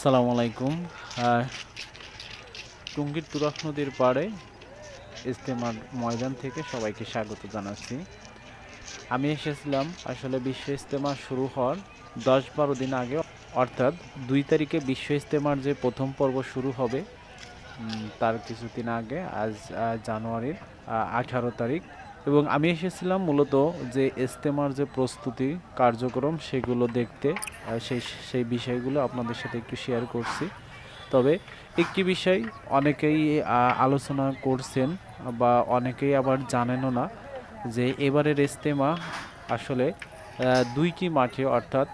আসসালামু আলাইকুম। টুঙ্গির তুরাক নদীর পাড়ে ইস্তেমার ময়দান থেকে সবাইকে স্বাগত জানাচ্ছি। আমি এসেছিলাম আসলে বিশ্ব ইস্তেমা শুরু হওয়ার দশ বারো দিন আগে, অর্থাৎ দুই তারিখে বিশ্ব ইস্তেমার যে প্রথম পর্ব শুরু হবে তার কিছুদিন আগে, আজ জানুয়ারির আঠারো তারিখ। এবং আমি এসেছিলাম মূলত যে ইস্তেমার যে প্রস্তুতি, কার্যক্রম, সেগুলো দেখতে সেই সেই বিষয়গুলো আপনাদের সাথে একটু শেয়ার করছি। তবে একটি বিষয় অনেকেই আলোচনা করছেন বা অনেকেই আবার জানেনও না যে এবারের ইস্তেমা আসলে দুইটি মাঠে অর্থাৎ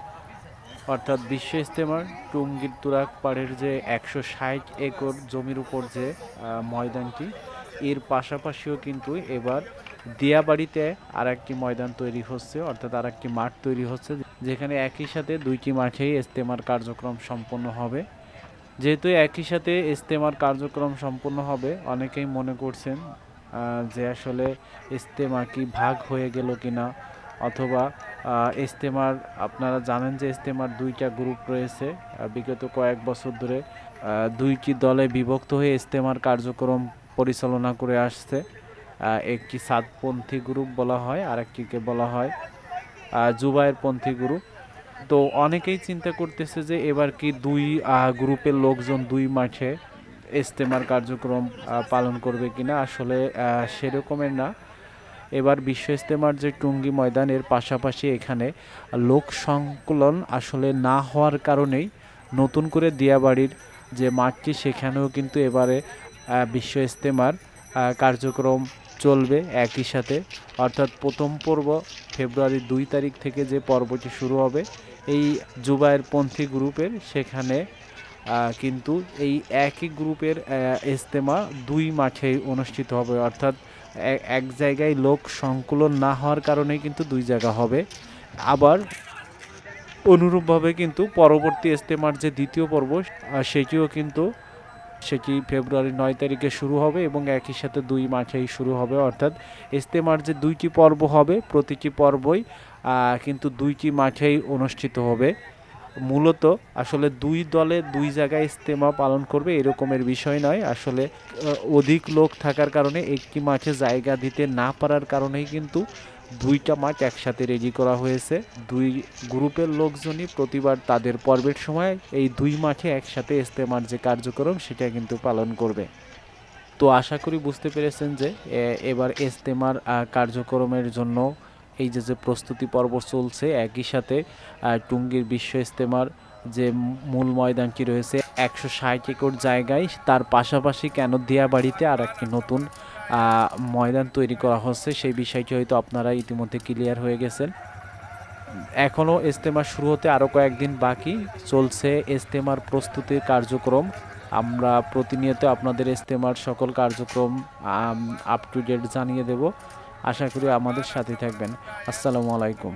অর্থাৎ বিশ্ব ইস্তেমার টুঙ্গির তুরাক পাড়ের যে একশো ষাট একর জমির উপর যে ময়দানটি এর পাশাপাশিও কিন্তু এবার দিয়াবাড়িতে আর একটি ময়দান তৈরি হচ্ছে, অর্থাৎ আর একটি মাঠ তৈরি হচ্ছে, যেখানে একই সাথে দুইটি মাঠেই ইস্তেমার কার্যক্রম সম্পন্ন হবে। যেহেতু একই সাথে ইস্তেমার কার্যক্রম সম্পন্ন হবে, অনেকেই মনে করছেন যে আসলে ইস্তেমা কি ভাগ হয়ে গেল কিনা, অথবা ইস্তেমার, আপনারা জানেন যে ইস্তেমার দুইটা গ্রুপ রয়েছে বিগত কয়েক বছর ধরে দুইটি দলে বিভক্ত হয়ে ইস্তেমার কার্যক্রম পরিচালনা করে আসছে। একটি সাতপন্থী গ্রুপ বলা হয় আর একটিকে বলা হয় জুবায়ের পন্থী গ্রুপ। তো অনেকেই চিন্তা করতেছে যে এবার কি দুই গ্রুপের লোকজন দুই মাঠে ইস্তেমার কার্যক্রম পালন করবে কিনা? আসলে সেরকমের না। এবার বিশ্ব ইস্তেমার যে টুঙ্গি ময়দানের পাশাপাশি এখানে লোক সংকলন আসলে না হওয়ার কারণেই নতুন করে দিয়াবাড়ির যে মাঠটি, সেখানেও কিন্তু এবারে বিশ্ব ইস্তেমার কার্যক্রম চলবে একই সাথে। অর্থাৎ প্রথম পর্ব ফেব্রুয়ারি দুই তারিখ থেকে যে পর্বটি শুরু হবে, এই জুবায়ের পন্থী গ্রুপের। সেখানে কিন্তু এই একই গ্রুপের ইজতেমা দুই মাঠেই অনুষ্ঠিত হবে। অর্থাৎ এক জায়গায় লোক সংকুলন না হওয়ার কারণেই কিন্তু দুই জায়গা হবে। আবার অনুরূপভাবে কিন্তু পরবর্তী ইজতেমার যে দ্বিতীয় পর্ব সেটিও কিন্তু সেটি ফেব্রুয়ারি নয় তারিখে শুরু হবে এবং একই সাথে দুই মাসেই শুরু হবে, অর্থাৎ ইজতেমার যে দুইটি পর্ব হবে, প্রতিটি পর্বই কিন্তু দুইটি মাঠেই অনুষ্ঠিত হবে। মূলত আসলে দুই দলে দুই জায়গায় ইজতেমা পালন করবে এরকমের বিষয় নয়। আসলে অধিক লোক থাকার কারণে একটি মাঠে জায়গা দিতে না পারার কারণেই কিন্তু দুইটা মাঠ একসাথে রেডি করা হয়েছে। দুই গ্রুপের লোকজনই প্রতিবার তাদের পর্বের সময় এই দুই মাঠে একসাথে ইজতেমার যে কার্যক্রম সেটা কিন্তু পালন করবে। তো আশা করি বুঝতে পেরেছেন যে এবার ইজতেমার আহ, কার্যক্রমের জন্য এই যে যে প্রস্তুতি পর্ব চলছে একই সাথে টুঙ্গির বিশ্ব ইজতেমার যে মূল ময়দানটি রয়েছে একশো ষাট একর জায়গায় তার পাশাপাশি কেন দিয়াবাড়িতে আর একটি নতুন ময়দান তৈরি করা হচ্ছে, সেই বিষয়টি হয়তো আপনারা ইতিমধ্যে ক্লিয়ার হয়ে গেছেন। এখনও ইজতেমা শুরু হতে আরও কয়েকদিন বাকি, চলছে ইজতেমার প্রস্তুতির কার্যক্রম। আমরা প্রতিনিয়ত আপনাদের ইজতেমার সকল কার্যক্রম আপ টু ডেট জানিয়ে দেব। আশা করি আমাদের সাথে থাকবেন। আসসালামু আলাইকুম।